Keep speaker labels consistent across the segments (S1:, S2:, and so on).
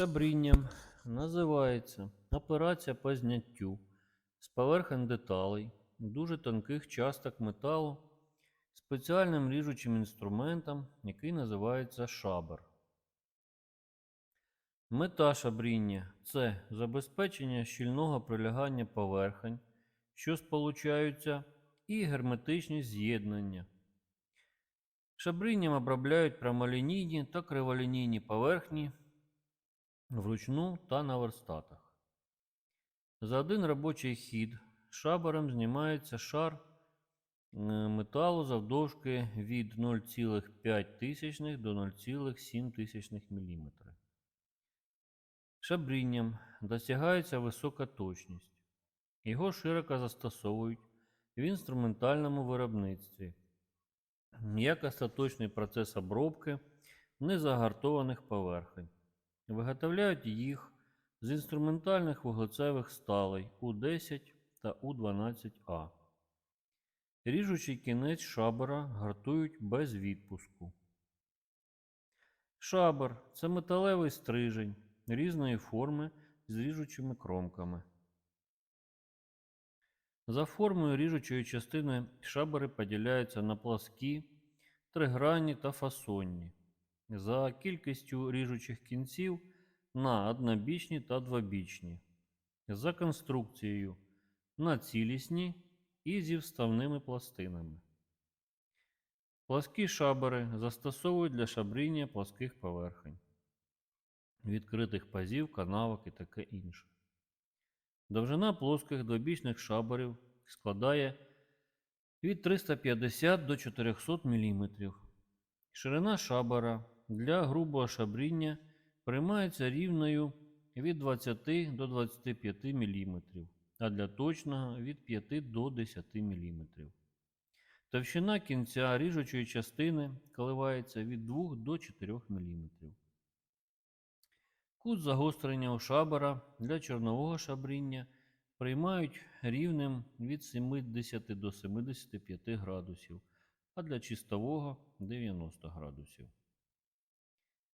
S1: Шабрінням називається операція по зняттю з поверхень деталей дуже тонких часток металу спеціальним ріжучим інструментом, який називається шабер. Мета шабріння це забезпечення щільного прилягання поверхень, що сполучаються, і герметичність з'єднання. Шабрінням обробляють прямолінійні та криволінійні поверхні вручну та на верстатах. За один робочий хід шабером знімається шар е, металу завдовжки від 0,5 до 0,7 мм. Шабрінням досягається висока точність. Його широко застосовують в інструментальному виробництві як остаточний процес обробки незагартованих поверхень. Виготовляють їх з інструментальних вуглецевих сталей У10 та У12А. Ріжучий кінець шабера гартують без відпуску. Шабер це металевий стрижень різної форми з ріжучими кромками. За формою ріжучої частини шабери поділяються на пласкі, тригранні та фасонні. За кількістю ріжучих кінців на однобічні та двобічні. За конструкцією на цілісні і зі вставними пластинами. Пласкі шабери застосовують для шабріння пласких поверхень, відкритих пазів, канавок і таке інше. Довжина плоских двобічних шаберів складає від 350 до 400 мм. Ширина шабера для грубого шабріння приймається рівною від 20 до 25 мм, а для точного від 5 до 10 мм. Товщина кінця ріжучої частини коливається від 2 до 4 мм. Кут загострення у шабера для чорнового шабріння приймають рівнем від 70 до 75 градусів, а для чистового 90 градусів.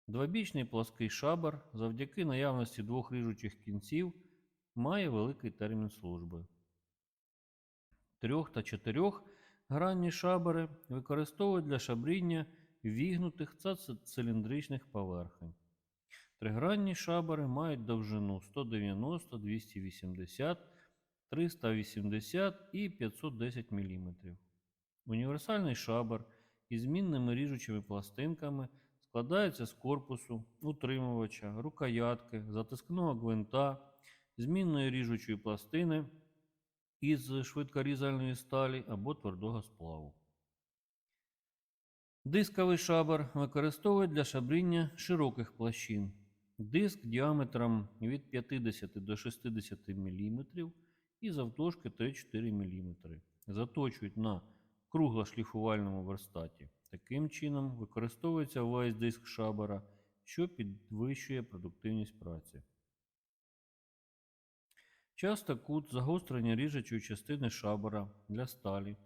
S1: Двобічний плоский шабер завдяки наявності двох ріжучих кінців має великий термін служби. Трьох та чотирьох гранні шабери використовують для шабріння вігнутих та циліндричних поверхень. Тригранні шабери мають довжину 190, 280, 380 і 510 мм. Універсальний шабер із змінними ріжучими пластинками складається з корпусу, утримувача, рукоятки, затискного гвинта, змінної ріжучої пластини із швидкорізальної сталі або твердого сплаву. Дисковий шабер використовують для шабріння широких площин. Диск діаметром від 50 до 60 мм і завтовшки 3-4 мм. Заточують на круглошліфувальному верстаті. Таким чином використовується весь диск шабера, що підвищує продуктивність праці. Часто кут загострення ріжучої частини шабера для сталі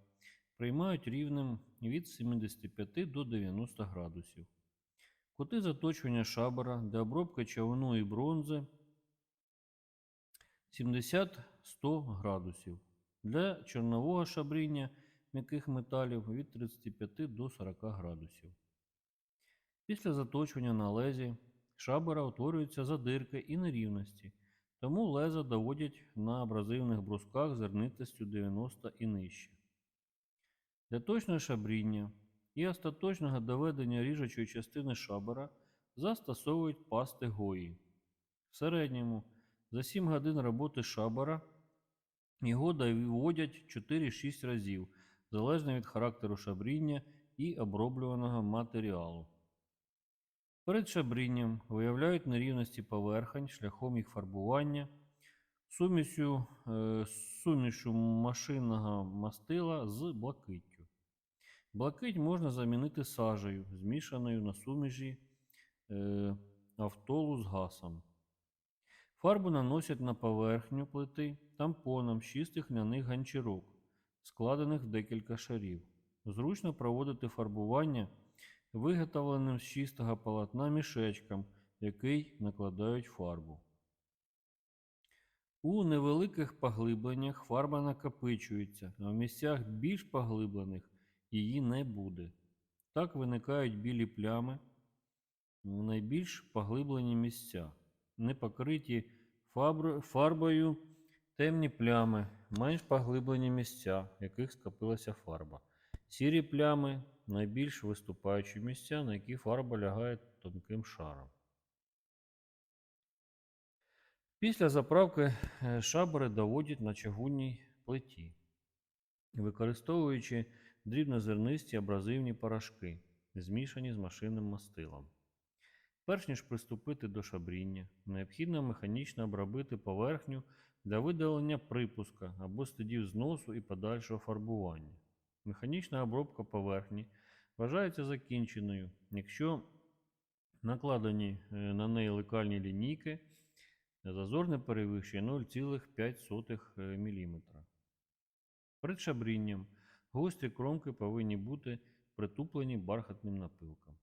S1: приймають рівнем від 75 до 90 градусів. Кути заточування шабера для обробки човну і бронзи 70-100 градусів. Для чорнового шабріння м'яких металів від 35 до 40 градусів. Після заточування на лезі шабера утворюються задирки і нерівності, тому леза доводять на абразивних брусках зернистістю 90 і нижче. Для точного шабріння і остаточного доведення ріжучої частини шабера застосовують пасти гої. В середньому за 7 годин роботи шабера його доводять 4-6 разів, залежно від характеру шабріння і оброблюваного матеріалу. Перед шабрінням виявляють нерівності поверхень шляхом їх фарбування сумісю, е, сумішу машинного мастила з блакиттю. Блакить можна замінити сажею, змішаною на суміші е, автолу з гасом. Фарбу наносять на поверхню плити тампоном з чистих ляних ганчірок, складених в декілька шарів. Зручно проводити фарбування виготовленим з чистого полотна мішечком який накладають фарбу. У невеликих поглибленнях фарба накопичується, а в місцях більш поглиблених її не буде. Так виникають білі плями в найбільш поглиблені місця, не покриті фарбою темні плями, менш поглиблені місця, в яких скопилася фарба. Сірі плями найбільш виступаючі місця, на які фарба лягає тонким шаром. Після заправки е, шабери доводять на чавунній плиті, використовуючи дрібнозернисті абразивні порошки, змішані з машинним мастилом. Перш ніж приступити до шабріння, необхідно механічно обробити поверхню для видалення припуска або слідів зносу і подальшого фарбування. Механічна обробка поверхні вважається закінченою, якщо накладені е, на неї лекальні лінійки зазор не перевищує 0,5 мм. Перед шабрінням гострі кромки повинні бути притуплені бархатним напилком.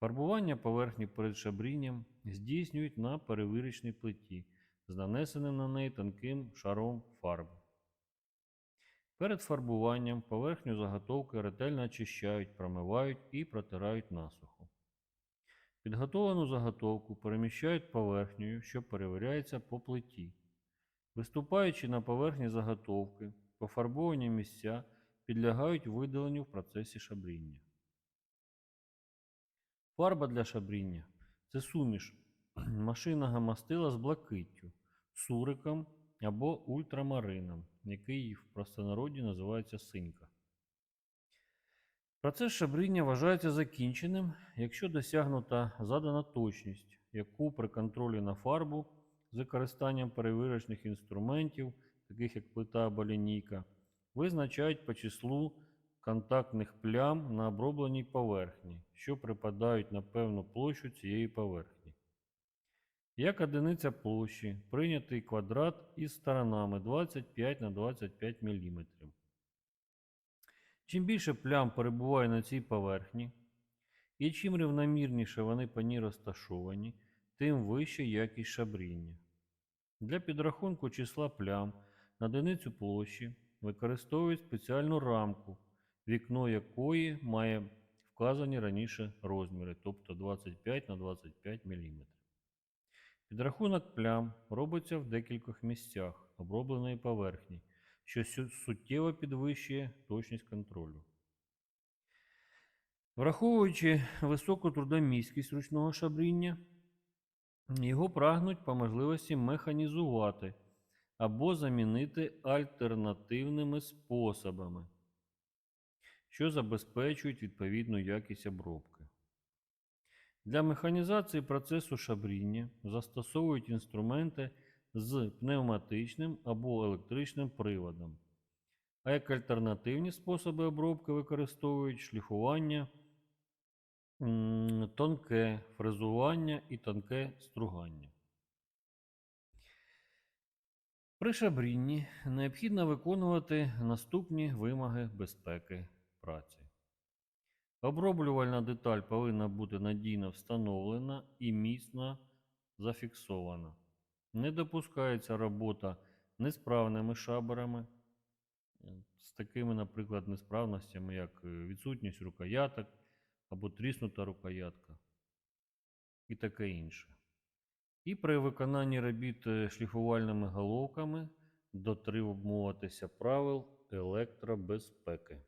S1: Фарбування поверхні перед шабрінням здійснюють на перевірочній плиті з нанесеним на неї тонким шаром фарби. Перед фарбуванням поверхню заготовки ретельно очищають, промивають і протирають насухо. Підготовлену заготовку переміщають поверхнею, що перевіряється по плиті. Виступаючи на поверхні заготовки, пофарбовані місця підлягають видаленню в процесі шабріння. Фарба для шабріння це суміш машинного мастила з блакиттю, суриком або ультрамарином, який в простонароді називається синька. Процес шабріння вважається закінченим, якщо досягнута задана точність, яку при контролі на фарбу з використанням перевірочних інструментів, таких як плита або лінійка, визначають по числу контактних плям на обробленій поверхні, що припадають на певну площу цієї поверхні. Як одиниця площі прийнятий квадрат із сторонами 25 на 25 мм. Чим більше плям перебуває на цій поверхні, і чим рівномірніше вони по ній розташовані, тим вища якість шабріння. Для підрахунку числа плям на одиницю площі використовують спеціальну рамку, вікно якої має вказані раніше розміри, тобто 25 на 25 мм. Підрахунок плям робиться в декількох місцях обробленої поверхні, що суттєво підвищує точність контролю. Враховуючи високу трудомісткість ручного шабріння, його прагнуть по можливості механізувати або замінити альтернативними способами, що забезпечують відповідну якість обробки. Для механізації процесу шабріння застосовують інструменти з пневматичним або електричним приводом, а як альтернативні способи обробки використовують шліфування, тонке фрезування і тонке стругання. При шабрінні необхідно виконувати наступні вимоги безпеки праці. Оброблювальна деталь повинна бути надійно встановлена і міцно зафіксована. Не допускається робота несправними шаберами, з такими, наприклад, несправностями, як е, відсутність рукояток або тріснута рукоятка і таке інше. І при виконанні робіт е, шліфувальними головками дотримуватися правил електробезпеки.